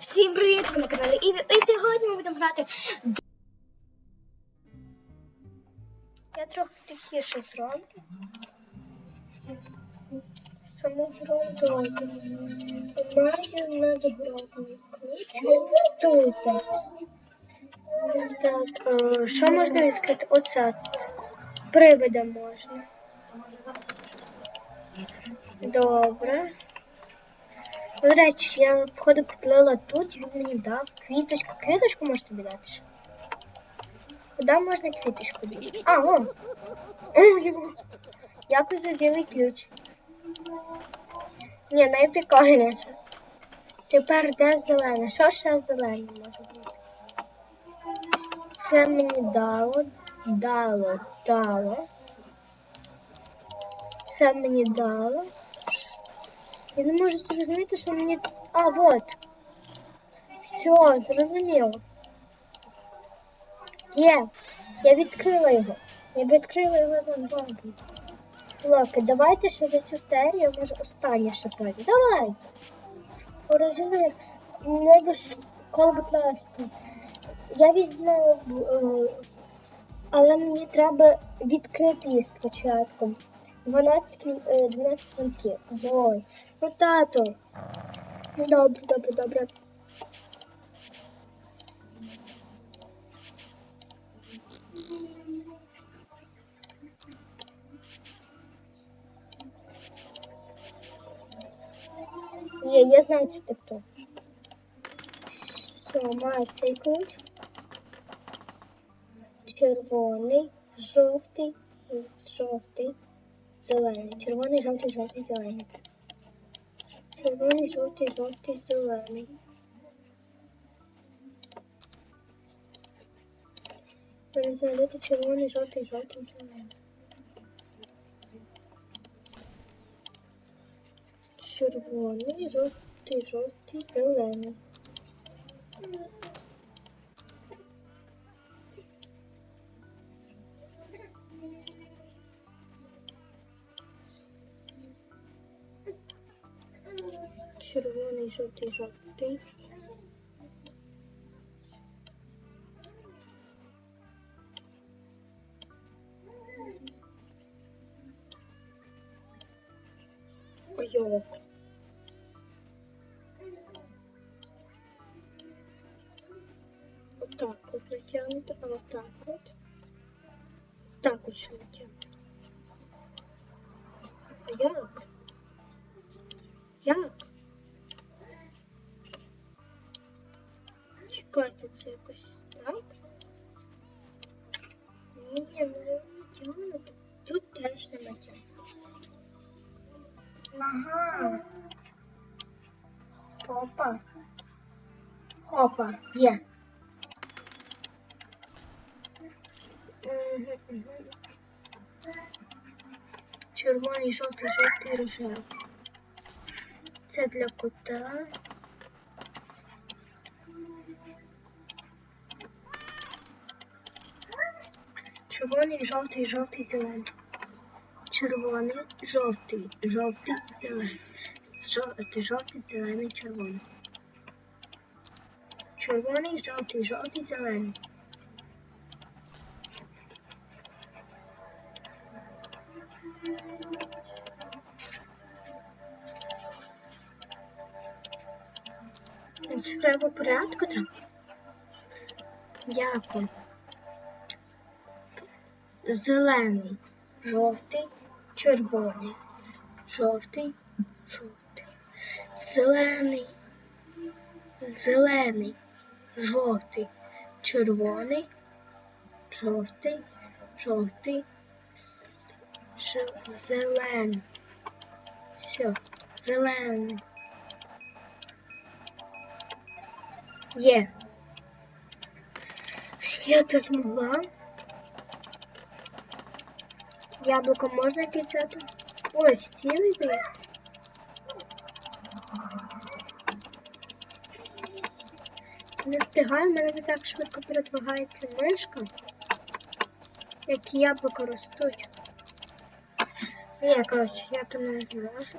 Всім привіт на каналі Іві. І сьогодні ми будемо грати. Я трохи тихіше зроблю. Саму гру добре. Маю ключ. Тут. Так, е, що можна відкрити? Оце. Привида можна. Добре. До речі, я походу підлила тут, він мені дав квіточку. Квіточку можеш тобі дати? Куди можна квіточку дати? А, о! Дякую за білий ключ. Ні, найприкольніше. Тепер де зелене? Що ще зелене може бути? Це мені дало, дало, дало. Це мені дало. Я не можу зрозуміти, що мені. А, вот. Все, зрозуміло. Є. Я відкрила його. Я відкрила його за два. Локи, давайте ще за цю серію, може останнє ще пройде. Давайте. Порозумію. Не до школи, будь ласка. Я візьму, е, але мені треба відкрити її спочатку. 12, клю- е, 12 замків. Ну, тато. Добре, добре, добре. Є, я знаю, що ти хто. Все, маю цей ключ. Червоний, жовтий, жовтий, зелений. Червоний, жовтий, жовтий, зелений. Червоний, жовтий, жовтий, зелений. Перезалити червоний, жовтий, жовтий, зелений. Червоний, жовтий, жовтий, зелений. Червоний, жовтий, жовтий. Ойок. Отак от натягнути, а отак от. Так от ще натягнути. А як? Як? Чекайте, це якось так? Ні, ну не натягнути. Тут теж не натягнути. Ага. Хопа. Хопа, є. Червоний, жовтий, жовтий, рожевий. Це для кота. Червоний, жовтий, жовтий, зелений. Червоний, жовтий, жовтий, зелений. Жовтий, жовтий, зелений, червоний. Червоний, жовтий, жовтий, зелений. Треба порядку треба. Дякую. Зелений, жовтий, червоний, жовтий, жовтий, зелений, зелений, жовтий, червоний, жовтий, жовтий, зелений. Все, зелений. Є. Я тут змогла. Яблоко можна підсяти? Ой, всі вийде. Не встигаю, в мене не так швидко передвигається мишка. Які яблука ростуть. Ні, коротше, я то не зможу.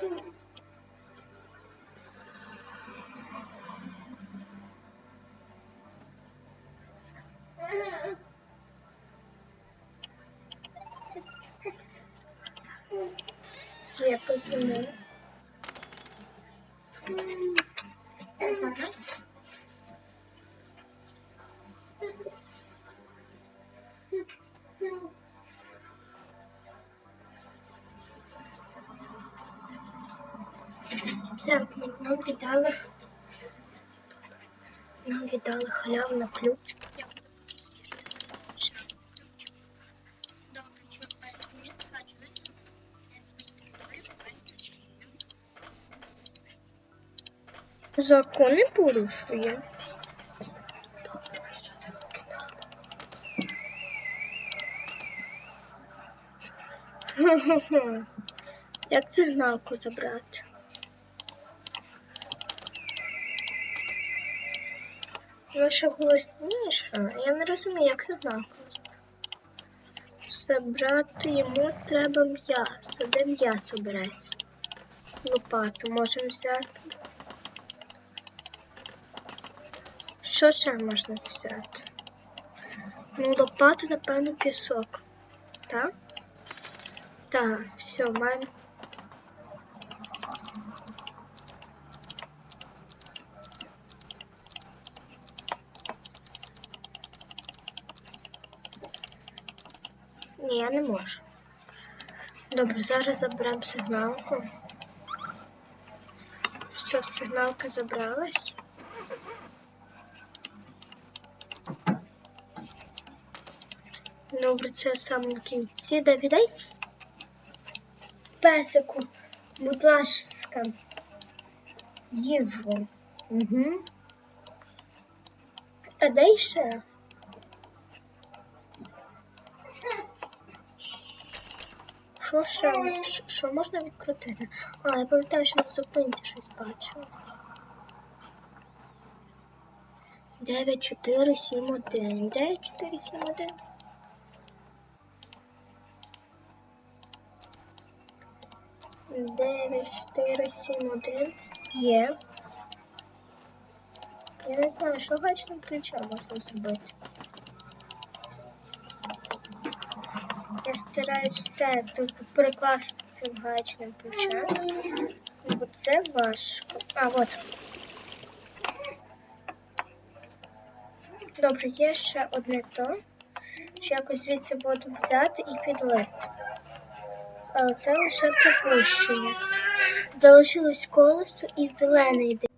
Thank you. Ну. Так, нам віддали. Нам віддали халяву на ключ. Добре, що мені скачують. Я свої території ключі. Закони порушує. Хе-хе-хе. Як сигналку забрати? Ну, ще голосніше. Я не розумію, як сигналку забрати йому треба м'ясо. Де м'ясо береться? Лопату можемо взяти. Що ще можна взяти? Ну, лопату, напевно, пісок. Так? Так, все, маємо. Ні, я не можу. Добре, зараз заберемо сигналку. Все, сигналка забралась. Добре, це саме в кінці. Давідай. Песику, будь ласка. Їжу. Угу. А дай ще. Що ще? Що можна відкрутити? А, я пам'ятаю, що на зупинці щось бачила. 9, 4, 7, 1. 9, 4, 7, 1. Дев'ять, чотири, сім, один. Є. Я не знаю, що гачним ключем можна зробити. Я стараюсь все тут перекласти цим гаечним ключем. Бо це важко. А, от. Добре, є ще одне то, що якось звідси буду взяти і підлити. Але це лише припущення. Залишилось колесо і зелений дим.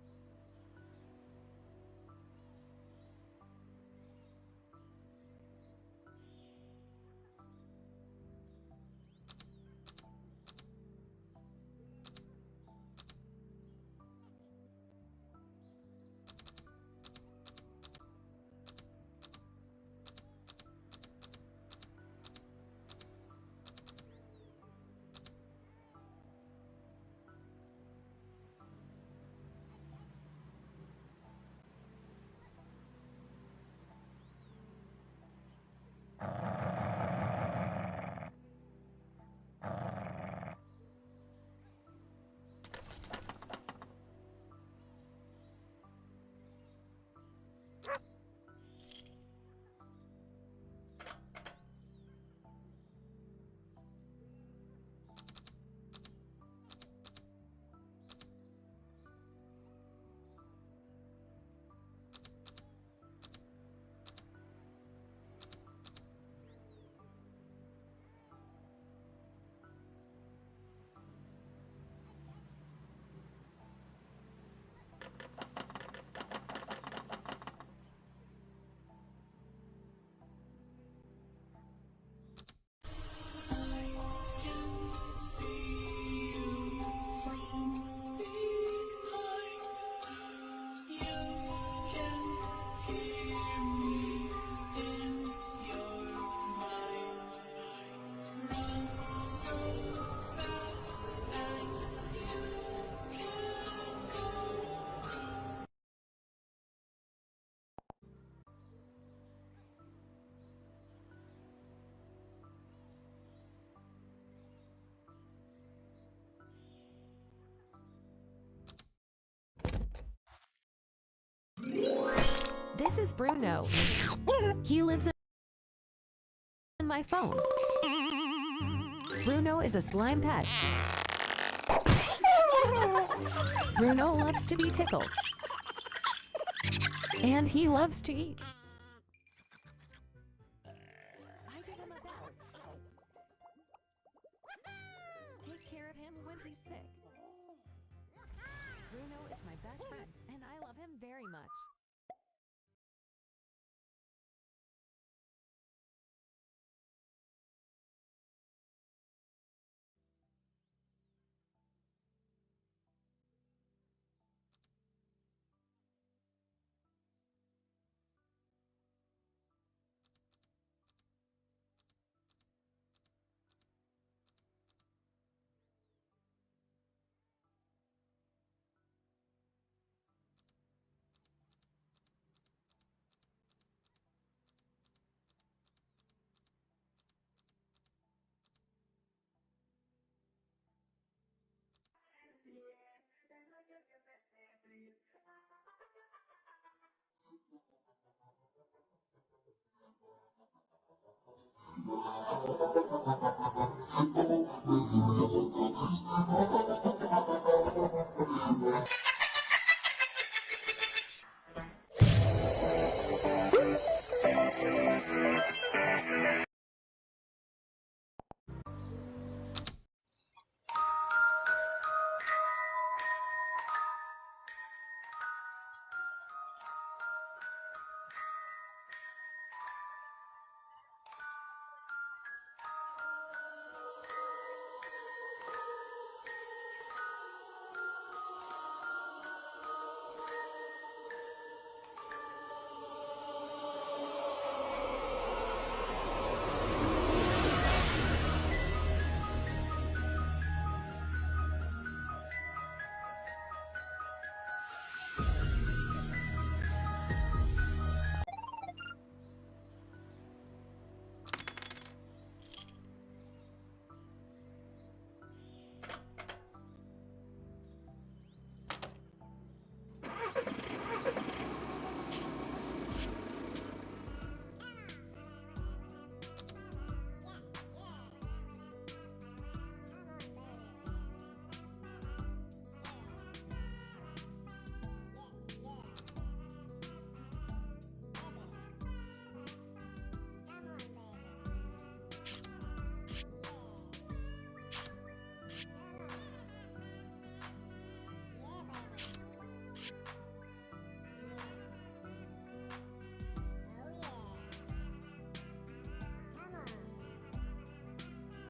Is Bruno. He lives in my phone. Bruno is a slime pet. Bruno loves to be tickled. And he loves to eat. Ha ha ha ha.